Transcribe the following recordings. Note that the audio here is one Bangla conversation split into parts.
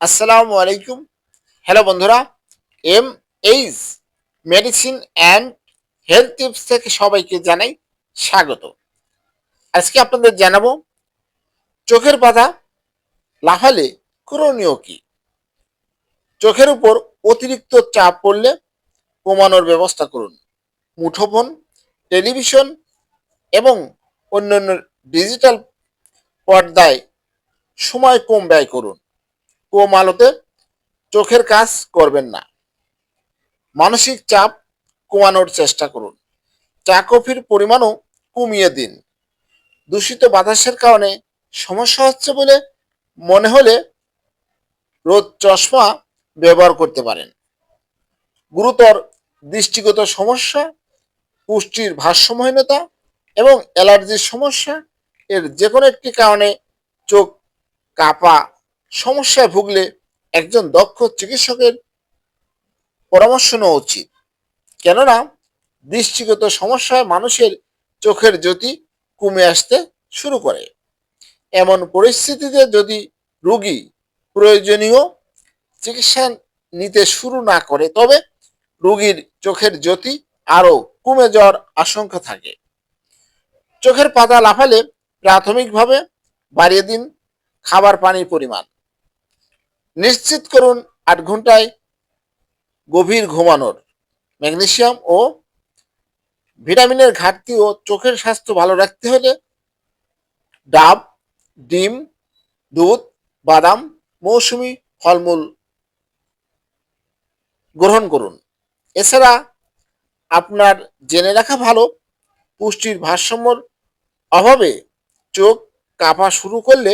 আসসালামু আলাইকুম। হ্যালো বন্ধুরা, M H medicine and health tips থেকে সবাইকে জানাই স্বাগত। আজকে আপনাদের জানাব, চোখের পাতা লাফালে করণীয় কি? চোখের উপর অতিরিক্ত চাপ পড়লে কমানোর ব্যবস্থা করুন। মুঠোফোন, টেলিভিশন এবং অন্যান্য ডিজিটাল পর্দায় সময় কম ব্যয় করুন। কম আলোতে চোখের কাজ করবেন না। মানসিক চাপ কমানোর চেষ্টা করুন। চা কফির পরিমাণও কমিয়ে দিন। দূষিত বাতাসের কারণে সমস্যা হচ্ছে বলে মনে হলে রোদ চশমা ব্যবহার করতে পারেন। গুরুতর দৃষ্টিগত সমস্যা, পুষ্টির ভারসাম্যহীনতা এবং অ্যালার্জির সমস্যা এর যে কোনো একটি কারণে চোখ কাপা সমস্যায় ভুগলে একজন দক্ষ চিকিৎসকের পরামর্শ নেওয়া উচিত। কেননা দৃষ্টিগত সমস্যায় মানুষের চোখের জ্যোতি কমে আসতে শুরু করে। এমন পরিস্থিতিতে যদি রোগী প্রয়োজনীয় চিকিৎসা নিতে শুরু না করে, তবে রোগীর চোখের জ্যোতি আরও কমে যাওয়ার আশঙ্কা থাকে। চোখের পাতা লাফালে প্রাথমিকভাবে বাড়িয়ে দিন। খাবার পানির পরিমাণ নিশ্চিত করুন আট ঘন্টায় গভীর ঘুমানোর। ম্যাগনেশিয়াম ও ভিটামিনের ঘাটতি ও চোখের স্বাস্থ্য ভালো রাখতে হলে ডাব, ডিম, দুধ, বাদাম, মৌসুমি ফলমূল গ্রহণ করুন। এছাড়া আপনার জেনে রাখা ভালো পুষ্টির ভারসাম্যর অভাবে চোখ কাঁপা শুরু করলে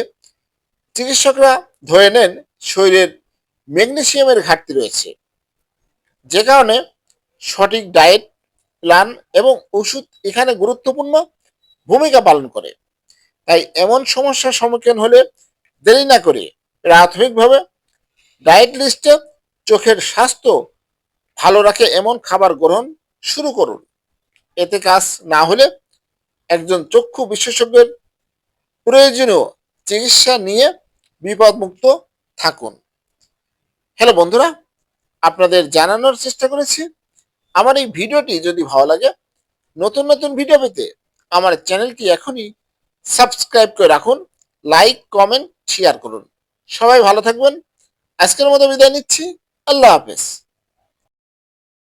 চিকিৎসকরা ধরে নেন শরীরের ম্যাগনেসিয়ামের ঘাটতি রয়েছে। যে কারণে সঠিক ডায়েট, প্ল্যান এবং ওষুধ এখানে গুরুত্বপূর্ণ ভূমিকা পালন করে। তাই এমন সমস্যার সম্মুখীন হলে দেরি না করে প্রাথমিকভাবে ডায়েট লিস্টে চোখের স্বাস্থ্য ভালো রাখে এমন খাবার গ্রহণ শুরু করুন। এতে কাজ না হলে একজন চক্ষু বিশেষজ্ঞের প্রয়োজনীয় চিকিৎসা নিয়ে বিপদমুক্ত থাকুন। হ্যালো বন্ধুরা, আপনাদের জানানোর চেষ্টা করেছি। আমার এই ভিডিওটি যদি ভালো লাগে, নতুন নতুন ভিডিও পেতে আমার চ্যানেলটি এখনই সাবস্ক্রাইব করে রাখুন, লাইক, কমেন্ট শেয়ার করুন। সবাই ভালো থাকবেন। আজকের মতো বিদায় নিচ্ছি। আল্লাহ হাফেজ।